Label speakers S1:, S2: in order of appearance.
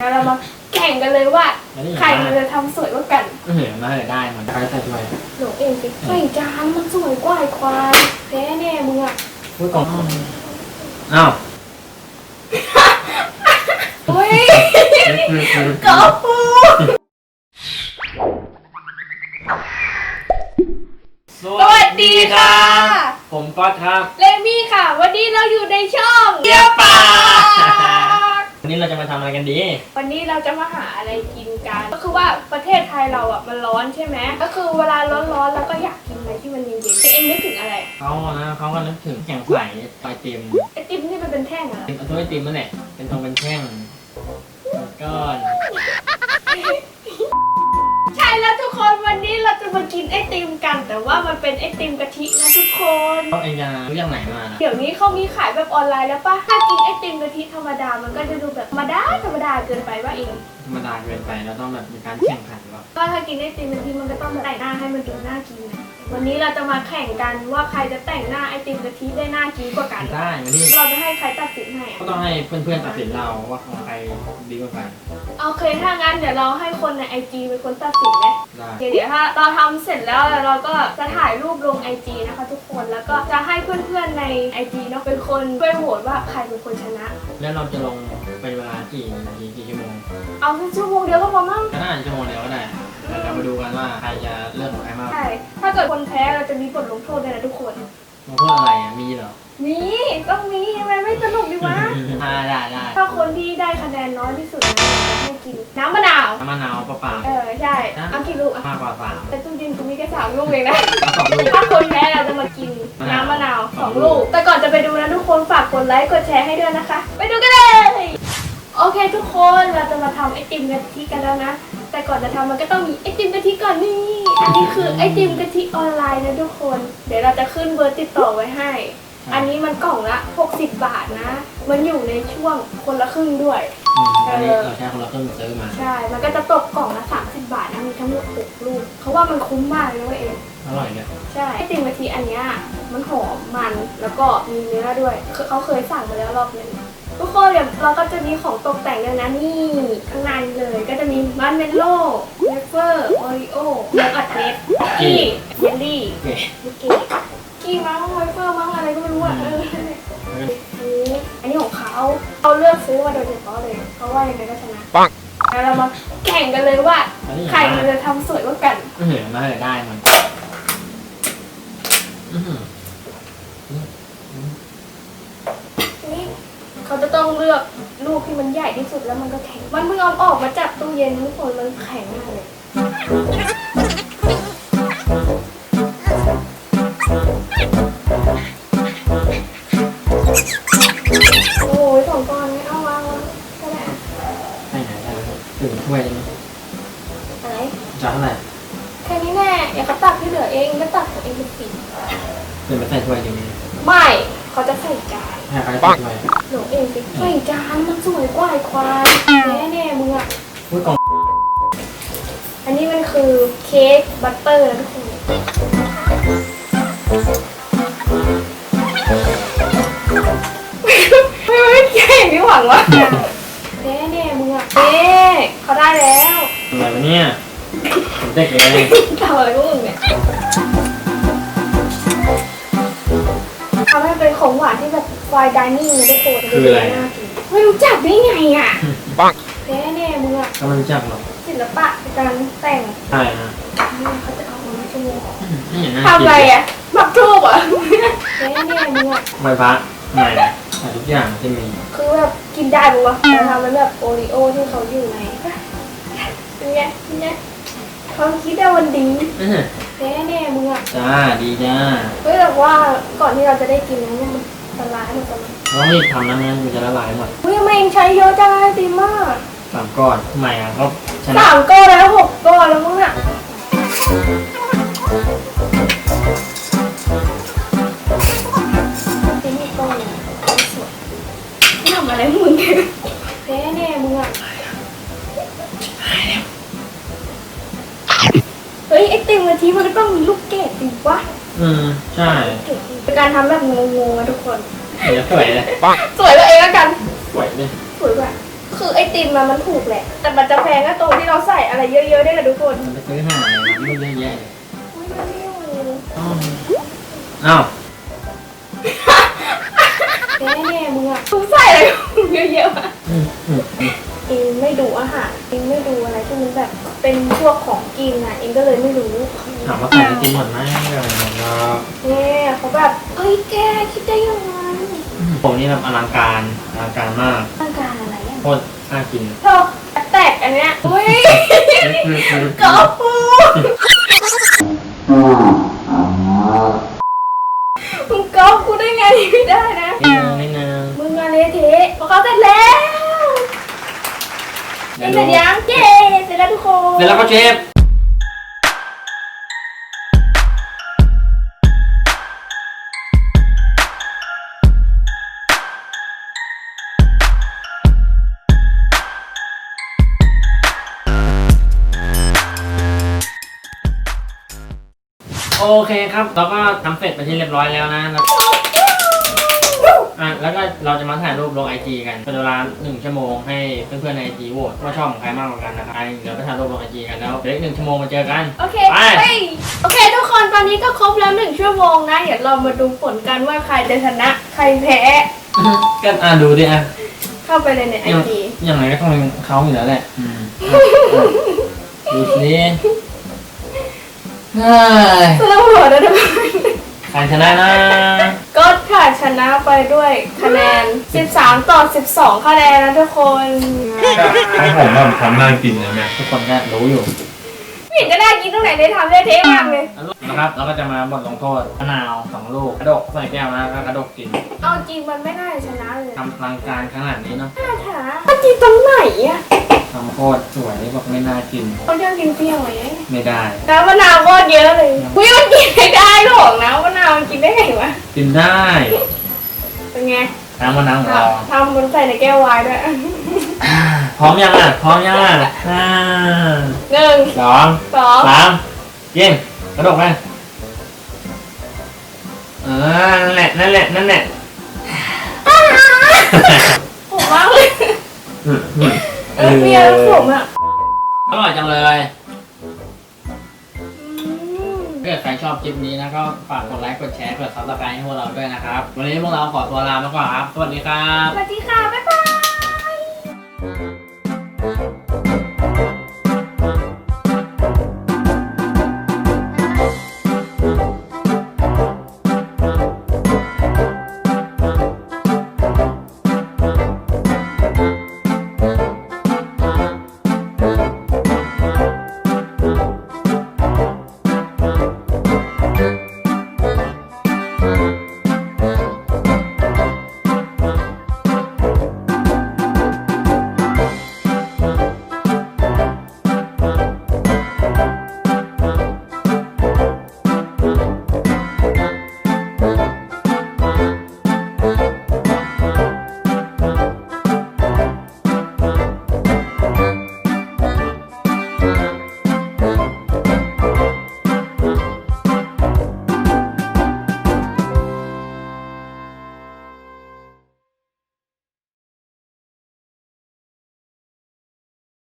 S1: แล้วเรามาแข่งกันเลยว่า
S2: แล้วนี่
S1: ใครมันจะทำสวยกว่ากัน
S2: เออมาเลยได้มันใครใส่ถ้วย
S1: หนูเองสิใส่จานมันสวยกว่าไอ้ควายแพ้แน่มึงอะ
S2: พูดกล่องอ้าว
S1: เฮ้ยกอฟู
S2: สวัสดีครับผมก๊อตครับ
S1: เลมี่ค่ะ วันนี้เราอยู่ในช่อง
S2: เยี่ยมปาก วันนี้เราจะมาทำอะไรกันดี
S1: วันนี้เราจะมาหาอะไรกินกัน ก็คือว่าประเทศไทยเราอะมันร้อนใช่ไหมก็คือเวลาร้อนๆเราก็อยากกินอะไรที่มันเย็นๆเองนึกถึงอะไร
S2: เขานะเขาก็นึกถึงแข่งใส่ไอติม
S1: ไอติมนี่มันเป็นแท่งเหรอ
S2: เป็นตัวไอติมนั่นแหละเป็นตรงเป็นแท่งก้อน
S1: ใช่แล้วทุกคนวันนี้ แต่ว่ามันเป็นไอติมกะทินะทุกคน
S2: เขาเองจะรู้อย่างไหนมา
S1: เดี๋ยวนี้เขามีขายแบบออนไลน์แล้วปะถ้ากินไอติมกะทิธรรมดา มันก็จะดูแบบธรรมดาธรรมดาเกินไปว่าเอง
S2: ธ รรมดาเกินไปเราต้องแบบมีการแข่งขันหรอ
S1: ก็ถ้ากินไอติมกะทิมันก็ต้องแต่งหน้าให้มันดูน่ากินนะวันนี้เราจะมาแข่งกันว่าใครจะแต่งหน้าไอติมกะทิได้น่ากินกว่ากัน
S2: ได้มาดิ
S1: เราจะให้ใครตัดสินให้
S2: ก็
S1: อะ
S2: ต้องให้เพื่อนๆตัดสินเราว่าของใครดีกว่ากัน
S1: โอเคถ้างั้นเดี๋ยวเราให้คนในไอจีเป็นคนตัดสินไหม
S2: ได้
S1: เดี๋ยวเดี๋ยวถ้าเราทำเสร็จแล้วเราก็จะถ่ายรูปลงไอจีนะคะ ทุกคนแล้วก็จะให้เพื่อนๆในไอจีเนาะเป็นคนช่วยโหวตว่าใครเป็นคนชนะ
S2: แล้วเราจะลงเป็นเวลากี่นาทีกี่ชั่วโมง
S1: เอาแค่ชั่วโมงเดียวก็พอมั้ง
S2: ก็ได้ชั่วโมงเดียวก็ได้เราจะมาดูกันว่าใครจะเลือกของใครมาก
S1: ใช่ถ้าเกิดคนแพ้เราจะมีบทลงโทษด้วยนะทุกคน
S2: มาเพื่ออะไรอะมีเหรอ
S1: มีต้องมีทำไมไม่สนุกดีวะ
S2: อ่าได้ได้
S1: ถ้าคนที่ได้คะแนนน้อยที่สุดนะจะให้กินน้ำมะนาว
S2: น้ำมะนาวเปล่า
S1: เออใช่เอากี่ลูกอะ
S2: ๆมากกว่าสาม
S1: แต่ตู้เย็นกูมีแค่สามลูกเองนะ
S2: แล้วสองลูก
S1: ถ้าคนแพ้เราจะมากินน้ำมะนาวสองลูก แต่ก่อนจะไปดูนะทุกคนฝากกดไลค์กดแชร์ให้ด้วยนะคะ ไปดูกันเลย โอเคทุกคนเราจะมาทำไอติมกะทิกันแล้วนะ แต่ก่อนจะทำมันก็ต้องมีไอติมกะทิก่อนนี่ อันนี้คือไอติมกะทิออนไลน์นะทุกคน เดี๋ยวเราจะขึ้นเบอร์ติดต่อไว้ให้ อันนี้มันกล่องละ 60 บาทนะ มันอยู่ในช่วงคนละครึ่งด้วย
S2: อืมอันนี้เราใช้คนละครึ่งซื้อมา
S1: ใช่ มันก็จะตกกล่องละ 30 บาทนะมีทั้งหมด6ลูกเขาว่ามันคุ้มมากเลยนะเว้ยเอง
S2: อร่อยเนี่ย
S1: ใช่ไอติมกะทิอันเนี้ยมันหอมมันแล้วก็มีเนื้อด้วยคือเขาเคยสั่งมาแล้วรอบนึง ทุกคนเดี๋ยวเราก็จะมีของตกแต่งด้วยนะนี่ข้างในเลยก็จะมีมันเมลโล่เวเฟอร์โอริโอเนื้ออัดเม็ดกี้เยลลี่
S2: โอเค
S1: ลูกเกดกี้มั้งเวเฟอร์มั้งอะไรก็ไม่รู้อะเอออันนี้ของเขาเขาเลือกซื้อมาโดยเฉพาะเลยเพราะว่ายังไงก็ชนะ
S2: ปัง
S1: แล้วเรามาแข่งกันเลยว่าใครมันจะทำสวยกว่ากัน
S2: เออมาเลยได้มันอื้อหือ
S1: นี่เขาจะ ต้องเลือกลูกที่มันใหญ่ที่สุดแล้วมันก็แข็ง มันเพิ่งเอาออกมาจากตู้เย็นทุกคนมันแข็งมากเลย โอ้ยสองก้อนไม่เอาวางวางก็ได้อะ
S2: ให้ไหนได้ถึงถ้วยเลยไหม
S1: อะไร
S2: จานเท่าไหร่
S1: แค่นี้แน่อย่าเขาตักที่เหลือเองก็ตักตัวเองเป็นสี
S2: เป็นไปใส่ถ้วยจริงไหม
S1: ไม่เขาจะใส่จาน
S2: ให้ใครใส่ถ้วย
S1: หนูเองสิใส่จานมันสวยกว่าไอ้ควายแน่แน่ๆมึงอะ
S2: พูดกล่อง
S1: อันนี้มันคือเค้กบัตเตอร์นะทุกคนไม่ไม่เก่งไม่หวังวะแน่แน่ๆมึงอะเอ๊เขาได้แล้ว
S2: อะไรวะเนี่ยผมเด็กเลย
S1: ทำอะไรพวกมึง แบบไฟดิเนิ่งเลยทุกคนน่ากินไม่รู้จักได้ไงอะ
S2: ปัง
S1: แน่แน่ๆมึงอะ
S2: ก็ไม่รู้จักหรอก
S1: ศิลปะในการแต่ง
S2: ใช่ฮะ
S1: นี่เขาจะเอามาชั่วโมง
S2: นี่อย่างน่า
S1: ทำ
S2: กิน
S1: อะไรอะหมักทูบอะแน่แน่ๆมึงอะ
S2: ใบพัดไหนใส่ทุกอย่างที่มี
S1: คือแบบกินได้ปะวะแต่ทำเป็นแบบโอริโอที่เขาอยู่ในเป็นไงเป็นไงเขาคิดได้วันดี
S2: อื้อหือ
S1: แน่แน่ๆมึงอะ
S2: จ้าดีจ้า
S1: เฮ้ยแต่ว่าก่อนที่เราจะได้กินนะเนี่ยมัน ละลายหมดแล้วมั้ง
S2: ต้องรีบทำนะไม่งั้นมันจะละลายหมด
S1: เฮ้ยทำไมเองใช้เยอะจังไอติมมาก
S2: สามก้อนทำไมอะเขาชนะ
S1: สามก้อนแล้วหกก้อนแล้วมึงอะเป็นอีกก้อนหนึ่งสวยทำอะไรมึงเนี่ยแน่แน่ๆมึงอะเฮ้ยไอติมกะทิมันก็ต้องมีลูกเกดดิวะ
S2: อืมใช่
S1: เกดดิ เป็นการทำแบบงงๆนะทุกคน
S2: เดี๋ยวสวยเลย
S1: สวยเลยเองแล้วกัน
S2: สวยเลย
S1: สวยแบบคือไอติมอะมันถูกแหละ แต่มันจะแพงก็ตรงที่เราใส่อะไรเยอะๆได้วยนะทุกคน
S2: มันไปซื้อหาอะไรมาไม่เยอะแยะเลย
S1: อุ๊ยมันไม่อยู่
S2: อ้าวอ้าว
S1: แน่ๆมึงอะมึงใส่อะไรเยอะๆอะ
S2: อืมอืมอืม
S1: เองไม่ดูอาหารเองไม่ดูอะไรที่มันแบบเป็นพวกของกินอะเองก็เลยไม่รู้
S2: ถามว่าใส่ไอติมหมดไหมไม่หมดหรอก
S1: เนี่ยเขาแบบเอ้ยแกคิดได้ยังไง
S2: ผมนี่แบบอลังการอลังการมาก
S1: ต้องการอะไรอะ
S2: โคตรน่ากิน
S1: เธอแตกอันเนี้ยอุ้ยกอฟูมึงกอฟกูได้ไงไม่ได้นะ
S2: นิดนึงนิดนึง
S1: มึงอะไรเทะพอเขาเสร็จแล้วเองเสร็จยังเย้เสร็จแล้วทุกคน
S2: เสร็จแล้วก็เชฟ โอเคครับเราก็ทำเสร็จไปที่เรียบร้อยแล้วนะแล้วอะแล้วก็เราจะมาถ่ายรูปลงไอจีกันเป็นเวลาหนึ่งชั่วโมงให้เพื่อนๆในไอจีโหวตว่าชอบของใครมากกว่ากันนะครับเดี๋ยวไปถ่ายรูปลงไอจีกันแล้วเดี๋ยวอีกหนึ่งชั่วโมงมาเจอกัน
S1: โอเค
S2: ไป
S1: ไปโอเค ทุกคนตอนนี้ก็ครบแล้วหนึ่งชั่วโมงนะ เดี๋ยวเรามาดูผลกันว่าใครจะชนะ ใครแพ้
S2: ก็อะดูดิอะ
S1: เข้าไปเลยในไอ
S2: ยัง
S1: จี
S2: ยังไงก็ต้องเป็นเขาอยู่แล้วแหละอืมดูสิ เฮ้ย
S1: สรุปหัวนะทุกคน
S2: ใครชนะนะ
S1: ก็ค่ะชนะไปด้วยคะแนน 13 ต่อ 12 คะแนนนะทุกคน
S3: ของผมแบบทำน่ากินนะแม่
S2: ทุกคนก็รู้อยู่
S1: ไม่ เห็นจะน่ากินตรงไหนได้ทำได้เท่มากเลย
S2: นะครับเราก็จะมาบทลงโทษมะนาวสองลูกกระดกใส่แก้วนะแล้วกระดกกิน
S1: เอาจริงมันไม่น่าจะชนะเลย
S2: ทำรังการขนาดนี้เนาะ
S1: น่าถามันกินตรงไหนอะ
S2: ทำโคตรสวยบอกไม่น่ากิน
S1: เขาจะกินเปรี้ยวไหม
S2: ไม่ได้
S1: น้ำมะนาวโคตรเยอะเลยอุ้ยมันกินไม่ได้หรอกน้ำมะนาวมันกินได้ไงวะ
S2: กินได้
S1: เป็นไง
S2: น้ำมะนาวของเรา
S1: ทำมันใส่ในแก้วไวน์ด้วย
S2: พร้อมยังอะ พร้อมยังอะห้า
S1: หนึ่ง
S2: สอง
S1: สอง
S2: สามยิงกระดกไปเออนั่นแหละ นั่นแหละ นั่นแหละ
S1: ผมมากเลยเออเปรี้ยวแล้วผมอะ
S2: อร่อยจังเลย
S1: อืม
S2: ถ้าเกิดใครชอบคลิปนี้นะก็ฝากกดไลค์ กดแชร์ กดซับสไครต์ให้พวกเราด้วยนะครับ วันนี้พวกเราขอตัวลาไปก่อนครับ สวัสดีครับ
S1: สวัสดีค่ะ บ๊ายบาย